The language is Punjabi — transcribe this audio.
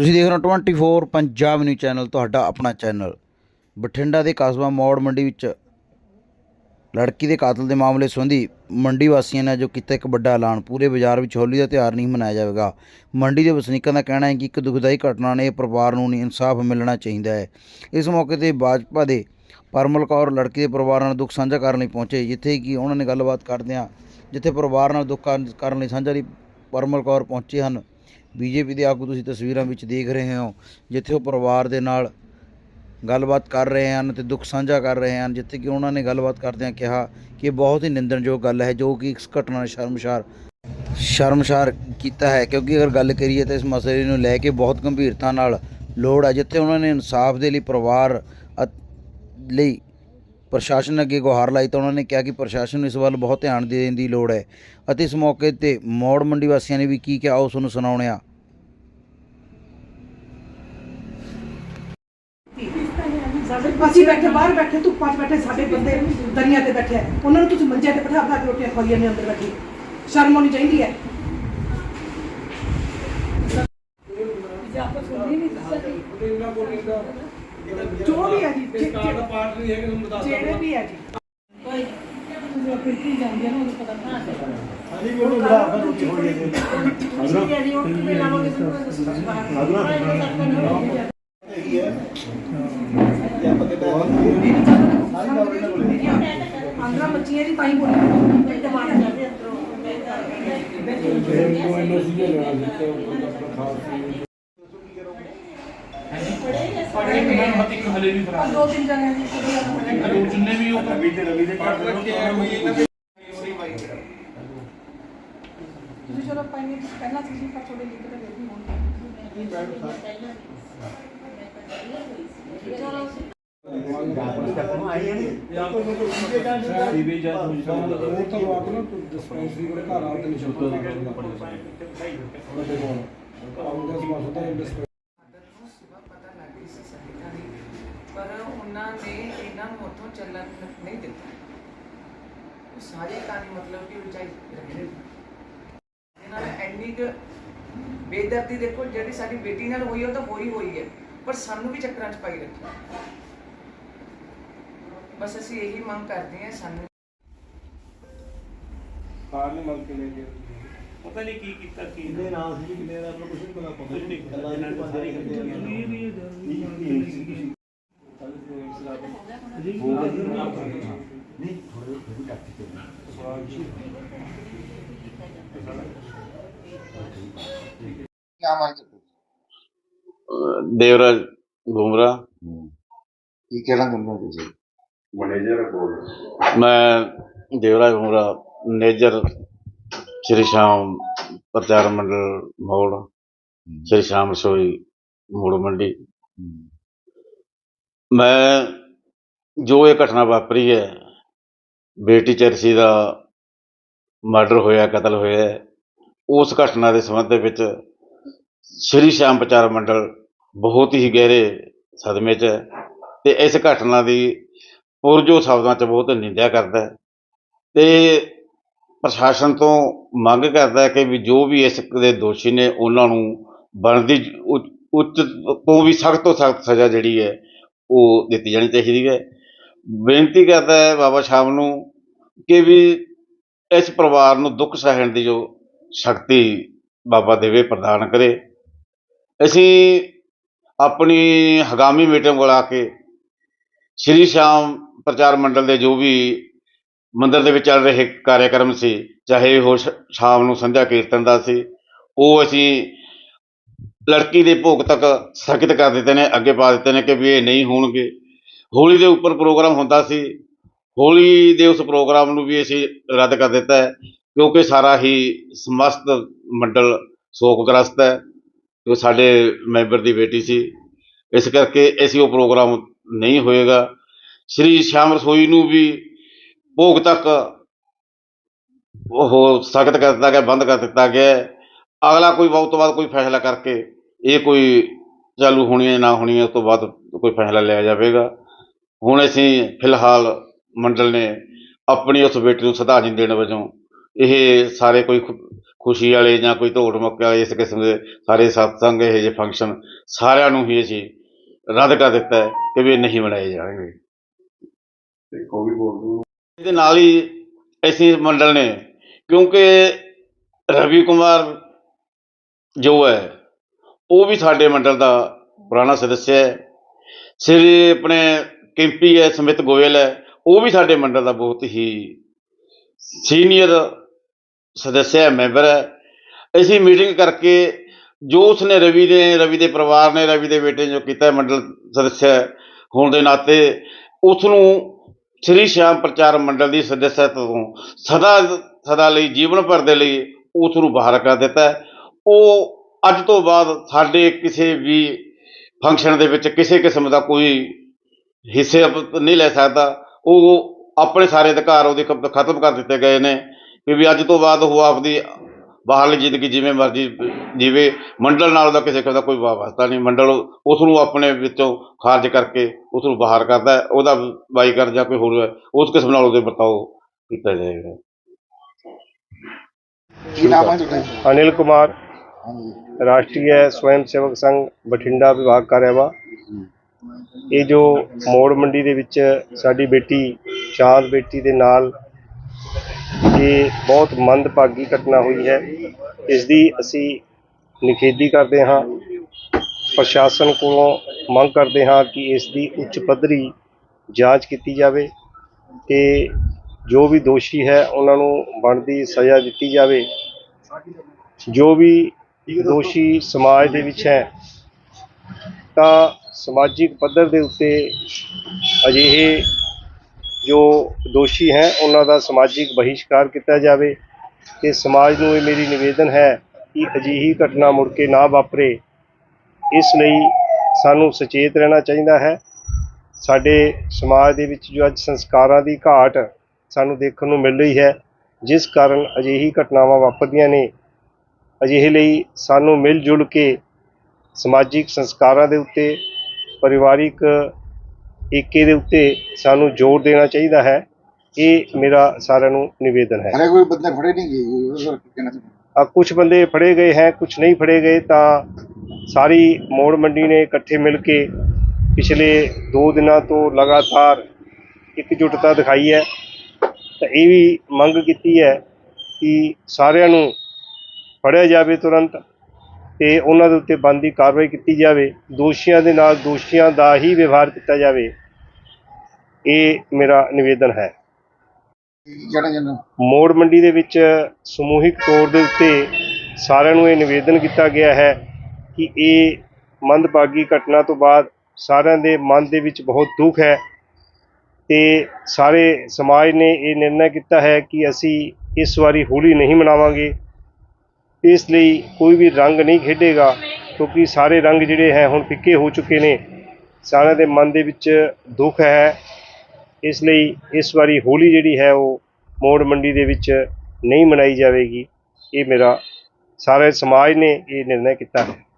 ਤੁਸੀਂ ਦੇਖ ਰਹੇ ਹੋ 24 ਪੰਜਾਬ ਨਿਊਜ਼ ਚੈਨਲ ਤੁਹਾਡਾ ਆਪਣਾ ਚੈਨਲ ਬਠਿੰਡਾ ਦੇ ਕਸਬਾ ਮੌੜ ਮੰਡੀ ਵਿੱਚ ਲੜਕੀ ਦੇ ਕਾਤਲ ਦੇ ਮਾਮਲੇ ਸੰਬੰਧੀ ਮੰਡੀ ਵਾਸੀਆਂ ਨੇ ਜੋ ਕੀਤਾ ਇੱਕ ਵੱਡਾ ਐਲਾਨ। ਪੂਰੇ ਬਾਜ਼ਾਰ ਵਿੱਚ ਹੋਲੀ ਦਾ ਤਿਉਹਾਰ ਨਹੀਂ ਮਨਾਇਆ ਜਾਵੇਗਾ। ਮੰਡੀ ਦੇ ਵਸਨੀਕਾਂ ਦਾ ਕਹਿਣਾ ਹੈ ਕਿ ਇੱਕ ਦੁਖਦਾਈ ਘਟਨਾ ਨੇ ਪਰਿਵਾਰ ਨੂੰ ਇਨਸਾਫ ਮਿਲਣਾ ਚਾਹੀਦਾ ਹੈ। ਇਸ ਮੌਕੇ ਤੇ ਭਾਜਪਾ ਦੇ ਪਰਮਲ ਕੌਰ ਲੜਕੀ ਦੇ ਪਰਿਵਾਰ ਨਾਲ ਦੁੱਖ ਸਾਂਝਾ ਕਰਨ ਲਈ ਪਹੁੰਚੇ। ਜਿੱਥੇ ਕਿ ਉਹਨਾਂ ਨੇ ਗੱਲਬਾਤ ਕਰਦਿਆਂ ਜਿੱਥੇ ਪਰਿਵਾਰ ਨਾਲ ਦੁੱਖ ਕਰਨ ਲਈ ਸਾਂਝਾ ਲਈ ਪਰਮਲ ਕੌਰ ਪਹੁੰਚੇ ਹਨ। ਬੀਜੇਪੀ ਦੇ ਆਗੂ ਤੁਸੀਂ ਤਸਵੀਰਾਂ ਵਿੱਚ ਦੇਖ ਰਹੇ ਹੋ, ਜਿੱਥੇ ਉਹ ਪਰਿਵਾਰ ਦੇ ਨਾਲ ਗੱਲਬਾਤ ਕਰ ਰਹੇ ਹਨ ਤੇ ਦੁੱਖ ਸਾਂਝਾ ਕਰ ਰਹੇ ਹਨ, ਜਿੱਥੇ ਕਿ ਉਹਨਾਂ ਨੇ ਗੱਲਬਾਤ ਕਰਦਿਆਂ ਕਿਹਾ ਕਿ ਬਹੁਤ ਹੀ ਨਿੰਦਣਯੋਗ ਗੱਲ ਹੈ, ਜੋ ਕਿ ਇਸ ਘਟਨਾ ਨੇ ਸ਼ਰਮਸ਼ਾਰ ਸ਼ਰਮਸ਼ਾਰ ਕੀਤਾ ਹੈ। ਕਿਉਂਕਿ ਅਗਰ ਗੱਲ ਕਰੀਏ ਤਾਂ ਇਸ ਮਸਲੇ ਨੂੰ ਲੈ ਕੇ ਬਹੁਤ ਗੰਭੀਰਤਾ ਨਾਲ ਲੋੜ ਹੈ, ਜਿੱਥੇ ਉਹਨਾਂ ਨੇ ਇਨਸਾਫ ਦੇ ਲਈ ਪਰਿਵਾਰ ਲਈ ਪ੍ਰਸ਼ਾਸਨ ਅੱਗੇ ਗੁਹਾਰ ਲਾਈ ਤਾਂ ਉਹਨਾਂ ਨੇ ਕਿਹਾ ਕਿ ਪ੍ਰਸ਼ਾਸਨ ਨੂੰ ਇਸ ਵੱਲ ਬਹੁਤ ਧਿਆਨ ਦੇਣ ਦੀ ਲੋੜ ਹੈ। ਅਤੇ ਇਸ ਮੌਕੇ ਤੇ ਮੌੜ ਮੰਡੀ ਵਾਸੀਆਂ ਨੇ ਵੀ ਕੀ ਕਿਹਾ, ਉਹ ਤੁਹਾਨੂੰ ਸੁਣਾਉਂਦੇ ਹਾਂ ਅਸੀਂ ਬੈਠੇ ਬਾਹਰ ਬੈਠੇ ਧੁੱਪਾਂ 'ਚ ਬੈਠੇ ਸਾਡੇ ਬੰਦੇ ਦਰੀਆਂ ਤੇ ਬੈਠੇ ਆ। ਉਹਨਾਂ ਨੂੰ ਤੁਸੀਂ ਮੰਜੇ ਤੇ ਬਿਠਾ ਬਿਠਾ ਕੇ ਰੋਟੀਆਂ ਖਵਾਈਆਂ ਨੇ ਅੰਦਰ ਬੈਠੇ। ਸ਼ਰਮ ਆਉਣੀ ਚਾਹੀਦੀ ਹੈ। ਜੋ ਵੀ ਹੈ ਜੀ ਜੇ- ਜੇ- ਜਿਹੜੇ ਵੀ ਹੈ ਜੀ। ਅੰਦਰਾਂ ਬੱਚੀਆਂ ਦੀ ਪਾਈ ਬੋਲੀ ਡਿਮਾਂਡ ਕਰਦੇ ਅੰਦਰੋਂ ਪੜੇ ਮੈਂ ਮਤ ਇੱਕ ਹਲੇ ਵੀ ਫੜਾ ਦੋ ਤਿੰਨ ਜਣਿਆਂ ਦੀ ਕੁੜੀਆਂ ਨੂੰ ਦੋ ਜਿੰਨੇ ਵੀ ਉਹ ਰਵੀ ਤੇ ਰਵੀ ਦੇ ਘਰ ਤੁਸੀਂ ਚਲੋ ਪਾਈਏ ਪਹਿਲਾਂ ਤੁਸੀਂ ਪਰ ਥੋੜੇ ਲਿਖ ਦੇ ਸੀਵੇ ਜਾਂ ਉਹ ਤਾਂ ਨਾ ਡਿਸਪੈਂਸਰੀ ਕੋਲ ਘਰ ਆ ਪਰ ਉਹਨਾਂ ਨੇ ਇਹਨਾਂ ਨੂੰ ਉੱਥੋਂ ਚੱਲਣ ਨਹੀਂ ਦਿੱਤਾ। ਉਹ ਸਾਰੇ ਕੰਮ ਮਤਲਬ ਕਿ ਉਚਾਈ ਰੱਖੇ ਇਹਨਾਂ ਨੇ ਐਨੀ ਕੁ ਬੇਦਰਦੀ ਦੇਖੋ ਜਿਹੜੀ ਸਾਡੀ ਬੇਟੀ ਨਾਲ ਹੋਈ ਉਹ ਤਾਂ ਹੋਈ ਹੋਈ ਹੈ ਪਰ ਸਾਨੂੰ ਵੀ ਚੱਕਰਾਂ 'ਚ ਪਾਈ ਰੱਖਿਆ। ਬਸ ਅਸੀਂ ਇਹੀ ਮੰਗ ਕਰਦੇ ਹਾਂ ਸਾਨੂੰ ਕਾਰ ਨਹੀਂ ਮੰਗ ਕੇ ਲੈ ਕੇ ਪਤਾ ਨਹੀਂ ਕੀ ਕੀਤਾ ਕੀ ਕਿੰਨੇ ਨਾਮ ਸੀ ਕਿੰਨੇ ਦਾ ਆਪਾਂ ਕੁਝ ਨਹੀਂ ਪਤਾ ਪਤਾ ਨਹੀਂ ਪਤਾ। ਇਹਨਾਂ ਦੇ ਸਾਰੇ ਨਹੀਂ ਥੋੜੇ ਥੋੜੀ ਕੱਟ ਕੇ ਦੇਵਰਾਜ ਗੁਮਰਾ ਕੀ ਕਹਿਣਾ ਚਾਹੁੰਦੇ ਹੋ ਤੁਸੀਂ ਮੈਂ ਦੇਵਰਾਜ ਗੁਮਰਾ ਨੇਜਰ ਸ਼੍ਰੀ ਸ਼ਾਮ ਪ੍ਰਚਾਰ ਮੰਡਲ ਮੋੜ, ਸ਼੍ਰੀ ਸ਼ਾਮ ਰਸੋਈ ਮੋੜ ਮੰਡੀ। ਮੈਂ ਜੋ ਇਹ ਘਟਨਾ ਵਾਪਰੀ ਹੈ, ਬੇਟੀ ਚਰਸੀ ਦਾ ਮਰਡਰ ਹੋਇਆ, ਕਤਲ ਹੋਇਆ, ਉਸ ਘਟਨਾ ਦੇ ਸੰਬੰਧ ਦੇ ਵਿੱਚ ਸ਼੍ਰੀ ਸ਼ਾਮ ਪ੍ਰਚਾਰ ਮੰਡਲ ਬਹੁਤ ਹੀ ਗਹਿਰੇ ਸਦਮੇ 'ਚ ਹੈ ਤੇ ਇਸ ਘਟਨਾ ਦੀ ਪੁਰਜੋ ਸ਼ਬਦਾਂ 'ਚ ਬਹੁਤ ਨਿੰਦਿਆ ਕਰਦਾ ਹੈ। ਤੇ ਪ੍ਰਸ਼ਾਸਨ ਤੋਂ ਮੰਗ ਕਰਦਾ ਹੈ ਕਿ ਵੀ ਜੋ ਵੀ ਇਸ ਦੇ ਦੋਸ਼ੀ ਨੇ ਉਹਨਾਂ ਨੂੰ ਬਣਦੀ ਉ- ਉੱਚ ਤੋਂ ਵੀ ਸਖਤ ਤੋਂ ਸਖਤ ਸਜ਼ਾ ਜਿਹੜੀ ਹੈ, ਉਹ ਦਿੱਤੀ ਜਾਣੀ ਚਾਹੀਦੀ ਹੈ। ਬੇਨਤੀ ਕਰਦਾ ਹੈ ਬਾਬਾ ਸ਼ਾਮ ਨੂੰ ਕਿ ਵੀ ਇਸ ਪਰਿਵਾਰ ਨੂੰ ਦੁੱਖ ਸਹਿਣ ਦੀ ਜੋ ਸ਼ਕਤੀ ਬਾਬਾ ਦੇਵੇ ਪ੍ਰਦਾਨ ਕਰੇ। ਅਸੀਂ ਆਪਣੀ ਹਗਾਮੀ ਮੀਟਿੰਗ ਬੁਲਾ ਕੇ ਸ਼੍ਰੀ ਸ਼ਾਮ ਪ੍ਰਚਾਰ ਮੰਡਲ ਦੇ ਜੋ ਵੀ ਮੰਦਰ ਦੇ ਵਿੱਚ ਚੱਲ ਰਹੇ ਕਾਰਿਆਕ੍ਰਮ ਸੀ, ਚਾਹੇ ਉਹ ਸ਼ਾਮ ਨੂੰ ਸੰਧਿਆ ਕੀਰਤਨ ਦਾ ਸੀ, ਉਹ ਅਸੀਂ ਲੜਕੀ ਦੇ ਭੋਗ ਤੱਕ ਸਥਗਿਤ ਕਰ ਦਿੱਤੇ ਨੇ, ਅੱਗੇ ਪਾ ਦਿੱਤੇ ਨੇ ਕਿ ਵੀ ਇਹ ਨਹੀਂ ਹੋਣਗੇ। ਹੋਲੀ ਦੇ ਉੱਪਰ ਪ੍ਰੋਗਰਾਮ ਹੁੰਦਾ ਸੀ, ਹੋਲੀ ਦੇ ਉਸ ਪ੍ਰੋਗਰਾਮ ਨੂੰ ਵੀ ਅਸੀਂ ਰੱਦ ਕਰ ਦਿੱਤਾ ਹੈ, ਕਿਉਂਕਿ ਸਾਰਾ ਹੀ ਸਮਸਤ ਮੰਡਲ ਸ਼ੋਕਗ੍ਰਸਤ ਹੈ, ਜੋ ਸਾਡੇ ਮੈਂਬਰ ਦੀ ਬੇਟੀ ਸੀ। ਇਸ ਕਰਕੇ ਅਸੀਂ ਉਹ ਪ੍ਰੋਗਰਾਮ ਨਹੀਂ ਹੋਏਗਾ। ਸ਼੍ਰੀ ਸ਼ਾਮ ਰਸੋਈ ਨੂੰ ਵੀ ਭੋਗ ਤੱਕ ਉਹ ਸਖਤ ਕਰ ਦਿੱਤਾ ਗਿਆ, ਬੰਦ ਕਰ ਦਿੱਤਾ ਗਿਆ ਅਗਲਾ ਕੋਈ ਬਹੁਤ ਤੋਂ ਬਾਅਦ ਕੋਈ ਫੈਸਲਾ ਕਰਕੇ ਇਹ ਕੋਈ ਚਾਲੂ ਹੋਣੀ ਹੈ ਨਾ ਹੋਣੀ ਹੈ, ਉਸ ਤੋਂ ਬਾਅਦ ਕੋਈ ਫੈਸਲਾ ਲਿਆ ਜਾਵੇਗਾ। ਹੁਣ ਅਸੀਂ ਫਿਲਹਾਲ ਮੰਡਲ ਨੇ ਆਪਣੀ ਉਸ ਬੇਟੀ ਨੂੰ ਸ਼ਰਧਾਂਜਲੀ ਦੇਣ ਵਜੋਂ ਇਹ ਸਾਰੇ ਕੋਈ ਖੁ- ਖੁਸ਼ੀ ਵਾਲੇ ਜਾਂ ਕੋਈ ਧੋੜ ਮੌਕੇ ਵਾਲੇ ਇਸ ਕਿਸਮ ਦੇ ਸਾਰੇ ਸਤਸੰਗ, ਇਹ ਜਿਹੇ ਫੰਕਸ਼ਨ ਸਾਰਿਆਂ ਨੂੰ ਹੀ ਅਸੀਂ ਰੱਦ ਕਰ ਦਿੱਤਾ ਕਿ ਵੀ ਇਹ ਨਹੀਂ ਮਨਾਏ ਜਾਣਗੇ। ਤੇ ਕੋਵਿਡ ਬੋਲ ਇਹਦੇ ਨਾਲ ਹੀ ਅਸੀਂ ਮੰਡਲ ਨੇ, ਕਿਉਂਕਿ ਰਵੀ ਕੁਮਾਰ ਜੋ ਹੈ, ਉਹ ਵੀ ਸਾਡੇ ਮੰਡਲ ਦਾ ਪੁਰਾਣਾ ਸਦੱਸਿਆ ਹੈ। ਸ੍ਰੀ ਆਪਣੇ ਕੈਂਪੀ ਹੈ, ਸਮਿਤ ਗੋਇਲ ਹੈ, ਉਹ ਵੀ ਸਾਡੇ ਮੰਡਲ ਦਾ ਬਹੁਤ ਹੀ ਸੀਨੀਅਰ ਸਦੱਸਿਆ ਮੈਂਬਰ ਹੈ। ਅਸੀਂ ਮੀਟਿੰਗ ਕਰਕੇ ਜੋ ਉਸਨੇ ਰਵੀ ਨੇ ਰਵੀ ਦੇ ਪਰਿਵਾਰ ਨੇ, ਰਵੀ ਦੇ ਬੇਟੇ ਨੇ ਜੋ ਕੀਤਾ ਮੰਡਲ ਸਦੱਸਿਆ ਹੋਣ ਦੇ ਨਾਤੇ ਉਸ ਨੂੰ ਸ੍ਰੀ ਸ਼ਾਮ ਪ੍ਰਚਾਰ ਮੰਡਲ ਦੀ ਸਦੱਸਿਆ ਤੋਂ ਸਦਾ ਸਦਾ ਲਈ ਜੀਵਨ ਭਰ ਦੇ ਲਈ ਉਸ ਨੂੰ ਬਾਹਰ ਕਰ ਦਿੱਤਾ ਉਹ ਅੱਜ ਤੋਂ ਬਾਅਦ ਸਾਡੇ ਕਿਸੇ ਵੀ ਫੰਕਸ਼ਨ ਦੇ ਵਿੱਚ ਕਿਸੇ ਕਿਸਮ ਦਾ ਕੋਈ ਹਿੱਸੇ ਨਹੀਂ ਲੈ ਸਕਦਾ। ਉਹ ਆਪਣੇ ਸਾਰੇ ਅਧਿਕਾਰ ਉਹਦੇ ਖਤਮ ਕਰ ਦਿੱਤੇ ਗਏ ਨੇ ਕਿ ਵੀ ਅੱਜ ਤੋਂ ਬਾਅਦ ਉਹ ਆਪਦੀ ਬਾਹਰਲੀ ਜ਼ਿੰਦਗੀ ਜਿਵੇਂ ਮਰਜ਼ੀ ਜੀਵੇ ਮੰਡਲ ਨਾਲ ਉਹਦਾ ਕਿਸੇ ਕਿਸਮ ਦਾ ਕੋਈ ਵਾਸਤਾ ਨਹੀਂ ਮੰਡਲ ਉਸ ਨੂੰ ਆਪਣੇ ਵਿੱਚੋਂ ਖਾਰਜ ਕਰਕੇ ਉਸ ਨੂੰ ਬਾਹਰ ਕਰਦਾ ਹੈ। ਉਹਦਾ ਬਾਈਕਰ ਜਾਂ ਕੋਈ ਹੋਰ ਹੈ, ਉਸ ਕਿਸਮ ਨਾਲ ਉਹਦੇ ਵਰਤਾਓ ਕੀਤਾ ਜਾਏਗਾ ਕੀ ਨਾਮ ਹੈ ਤੁਹਾਡਾ अनिल कुमार ਹਾਂਜੀ ਰਾਸ਼ਟਰੀ ਸਵੈਮ ਸੇਵਕ ਸੰਘ ਬਠਿੰਡਾ ਵਿਭਾਗ ਕਾਰਿਆਵਾ ਇਹ ਜੋ ਮੋੜ ਮੰਡੀ ਦੇ ਵਿੱਚ ਸਾਡੀ ਬੇਟੀ ਚਾਂਦ ਬੇਟੀ ਦੇ ਨਾਲ ਇਹ ਬਹੁਤ ਮੰਦਭਾਗੀ ਘਟਨਾ ਹੋਈ ਹੈ ਇਸ ਦੀ ਅਸੀਂ ਨਿਖੇਧੀ ਕਰਦੇ ਹਾਂ। ਪ੍ਰਸ਼ਾਸਨ ਕੋਲੋਂ ਮੰਗ ਕਰਦੇ ਹਾਂ ਕਿ ਇਸ ਦੀ ਉੱਚ ਪੱਧਰੀ ਜਾਂਚ ਕੀਤੀ ਜਾਵੇ ਤੇ ਜੋ ਵੀ ਦੋਸ਼ੀ ਹੈ, ਉਹਨਾਂ ਨੂੰ ਬਣਦੀ ਸਜ਼ਾ ਦਿੱਤੀ ਜਾਵੇ। ਜੋ ਵੀ ਦੋਸ਼ੀ ਸਮਾਜ ਦੇ ਵਿੱਚ ਹੈ, ਤਾਂ ਸਮਾਜਿਕ ਪੱਧਰ ਦੇ ਉੱਤੇ ਅਜਿਹੇ ਜੋ ਦੋਸ਼ੀ ਹੈ, ਉਹਨਾਂ ਦਾ ਸਮਾਜਿਕ ਬਹਿਸ਼ਕਾਰ ਕੀਤਾ ਜਾਵੇ। ਤੇ ਸਮਾਜ ਨੂੰ ਇਹ ਮੇਰੀ ਨਿਵੇਦਨ ਹੈ ਕਿ ਅਜਿਹੀ ਘਟਨਾ ਮੁੜ ਕੇ ਨਾ ਵਾਪਰੇ, ਇਸ ਲਈ ਸਾਨੂੰ ਸੁਚੇਤ ਰਹਿਣਾ ਚਾਹੀਦਾ ਹੈ। ਸਾਡੇ ਸਮਾਜ ਦੇ ਵਿੱਚ ਜੋ ਅੱਜ ਸੰਸਕਾਰਾਂ ਦੀ ਘਾਟ ਸਾਨੂੰ ਦੇਖਣ ਨੂੰ ਮਿਲ ਰਹੀ ਹੈ, ਜਿਸ ਕਾਰਨ ਅਜਿਹੀ ਘਟਨਾਵਾਂ ਵਾਪਰਦੀਆਂ ਨੇ, ਅਜਿਹੇ ਲਈ ਸਾਨੂੰ ਮਿਲ ਜੁਲ ਕੇ ਸਮਾਜਿਕ ਸੰਸਕਾਰਾਂ ਦੇ ਉੱਤੇ, ਪਰਿਵਾਰਿਕ ਏਕੇ ਦੇ ਉੱਤੇ ਸਾਨੂੰ ਜ਼ੋਰ ਦੇਣਾ ਚਾਹੀਦਾ ਹੈ। ਇਹ ਮੇਰਾ ਸਾਰਿਆਂ ਨੂੰ ਨਿਵੇਦਨ ਹੈ। ਹਰੇ ਕੋਈ ਬੰਦੇ ਫੜੇ ਨਹੀਂ ਗਏ ਉਹ ਕੁਝ ਬੰਦੇ ਫੜੇ ਗਏ ਹੈ ਕੁਝ ਨਹੀਂ ਫੜੇ ਗਏ, ਤਾਂ ਸਾਰੀ ਮੋੜ ਮੰਡੀ ਨੇ ਇਕੱਠੇ ਮਿਲ ਕੇ ਪਿਛਲੇ 2 ਦਿਨਾਂ ਤੋਂ ਲਗਾਤਾਰ ਇਕਜੁੱਟਤਾ ਦਿਖਾਈ ਹੈ। ਤਾਂ ਇਹ ਵੀ ਮੰਗ ਕੀਤੀ ਹੈ ਕਿ ਸਾਰਿਆਂ ਨੂੰ ਫੜਿਆ ਜਾਵੇ ਤੁਰੰਤ ਤੇ ਉਹਨਾਂ ਦੇ ਉੱਤੇ ਬਣਦੀ ਕਾਰਵਾਈ ਕੀਤੀ ਜਾਵੇ। ਦੋਸ਼ੀਆਂ ਦੇ ਨਾਲ ਦੋਸ਼ੀਆਂ ਦਾ ਹੀ ਵਿਵਹਾਰ ਕੀਤਾ ਜਾਵੇ। ਇਹ ਮੇਰਾ ਨਿਵੇਦਨ ਹੈ। ਕੀ ਕਹਿਣਾ ਮੋੜ ਮੰਡੀ ਦੇ ਵਿੱਚ ਸਮੂਹਿਕ ਤੌਰ ਦੇ ਉੱਤੇ ਸਾਰਿਆਂ ਨੂੰ ਇਹ ਨਿਵੇਦਨ ਕੀਤਾ ਗਿਆ ਹੈ ਕਿ ਇਹ ਮੰਦਭਾਗੀ ਘਟਨਾ ਤੋਂ ਬਾਅਦ ਸਾਰਿਆਂ ਦੇ ਮਨ ਦੇ ਵਿੱਚ ਬਹੁਤ ਦੁੱਖ ਹੈ ਤੇ ਸਾਰੇ ਸਮਾਜ ਨੇ ਇਹ ਨਿਰਣਾ ਕੀਤਾ ਹੈ ਕਿ ਅਸੀਂ ਇਸ ਵਾਰੀ ਹੋਲੀ ਨਹੀਂ ਮਨਾਵਾਂਗੇ। ਇਸ ਲਈ ਕੋਈ ਵੀ ਰੰਗ ਨਹੀਂ ਖੇਡੇਗਾ ਕਿਉਂਕਿ ਸਾਰੇ ਰੰਗ ਜਿਹੜੇ ਹੈ ਹੁਣ ਫਿੱਕੇ ਹੋ ਚੁੱਕੇ ਨੇ। ਸਾਰਿਆਂ ਦੇ ਮਨ ਦੇ ਵਿੱਚ ਦੁੱਖ ਹੈ। ਇਸ ਲਈ ਇਸ ਵਾਰੀ ਹੋਲੀ ਜਿਹੜੀ ਹੈ ਉਹ ਮੋੜ ਮੰਡੀ ਦੇ ਵਿੱਚ ਨਹੀਂ ਮਨਾਈ ਜਾਵੇਗੀ। ਇਹ ਮੇਰਾ ਸਾਰੇ ਸਮਾਜ ਨੇ ਇਹ ਨਿਰਣਾ ਕੀਤਾ ਹੈ।